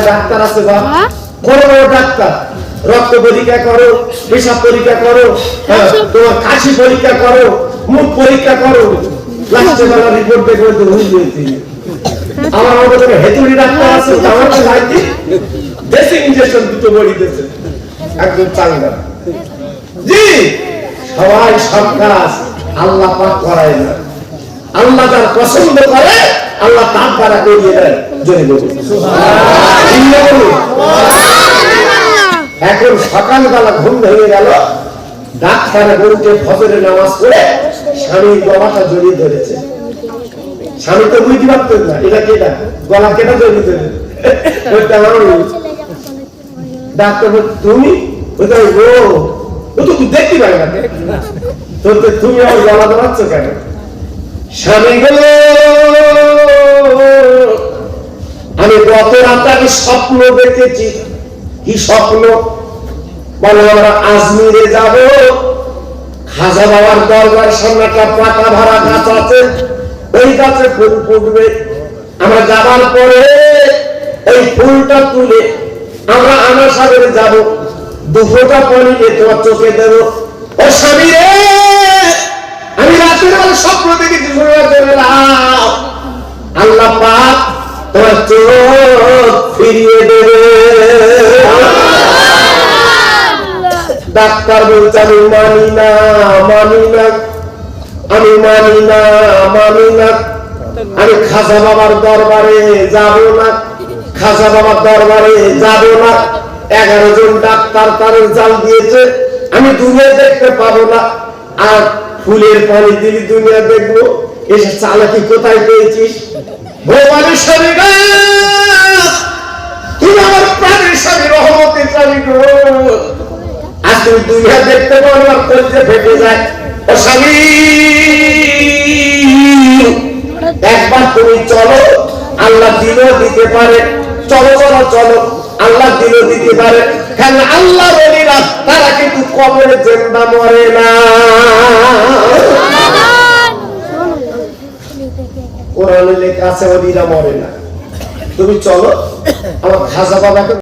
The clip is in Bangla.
ডাক্তার আছে বা? হ্যাঁ? বড় বড় ডাক্তার। রক্ত পরীক্ষা করো পেশাব পরীক্ষা করো হ্যাঁ, তোমার কাশি পরীক্ষা করো মুখ পরীক্ষা করো। লাস্টে বেলা রিপোর্ট দেখবে তো হুই হয়েছে আমার আমাদের হেতুড়ি ডাক্তার আছে আমার ভাইটি দেশে ইঞ্জেকশন দুটো বড়ি দিয়েছে। একদম চাঙ্গা। জি সবাই সব কাজ আল্লাহ পাক করায় না। আল্লাহ যার পছন্দ করে আল্লাহ করিয়ে জয় বলুন। এখন সকালবেলা ঘুম ভেঙে গেল, ডাক্তারে বলতে ফজরে নামাজ স্বামীর গলাটা জড়িয়ে ধরেছে। স্বামী তো বুঝতে পারতেন না, এটা কেটা গলা কেটা জড়িয়ে ধরে। ডাক্তার তুমি? ও তো দেখতে পাই না তোর তুমি আমার গলা ধরাচ্ছ কেন? স্বামী গো আমি গত রাতে আমি স্বপ্ন দেখেছি। কি স্বপ্ন? বলে, আমরা আজমিরে যাব। খাজা বাবার দরবার সামনে একটা পাতা ভরা গাছ আছে। ওই গাছে ফুল ফুটবে। আমরা যাবার পরে এই ফুলটা তুলে আমরা আমার সাগরে যাব। দুপুরটা পানি দিয়ে তোমার চোখে দেব। ও স্বামী রে! আমি রাতের বেলা স্বপ্ন দেখেছি শুনে আল্লাহ পাক তোমার চোখ বলছে আমি মানি না মানি না। আমি মানি না মানি না। আমি খাজা বাবার দরবারে যাব না। খাজা বাবার দরবারে যাব না। এগারো জন ডাক্তার তারের জাল দিয়েছে। আমি দুনিয়া দেখতে পাবো না। আর ফুলের পানি দিলি দুনিয়া দেখব। এসে চালাকি কোথায় পেয়েছিস? স্বামী গো, তুমি আমার প্রাণের স্বামী রহমতের স্বামী গো তুমি দুনিয়া দেখতে পারো কলজে ফেটে যায়। ও স্বামী, একবার তুমি চলো, আল্লাহ দিলেও দিতে পারে। চলো চলো চলো, আল্লাহ দিলেও দিতে পারে। কেন আল্লাহ বলিরা তারা কিন্তু কবরে জেন্দা মরে না। কোরআনে লেখা আছে, ওলিরা মরে না। তুমি চলো, আমার খাজা বাবাকে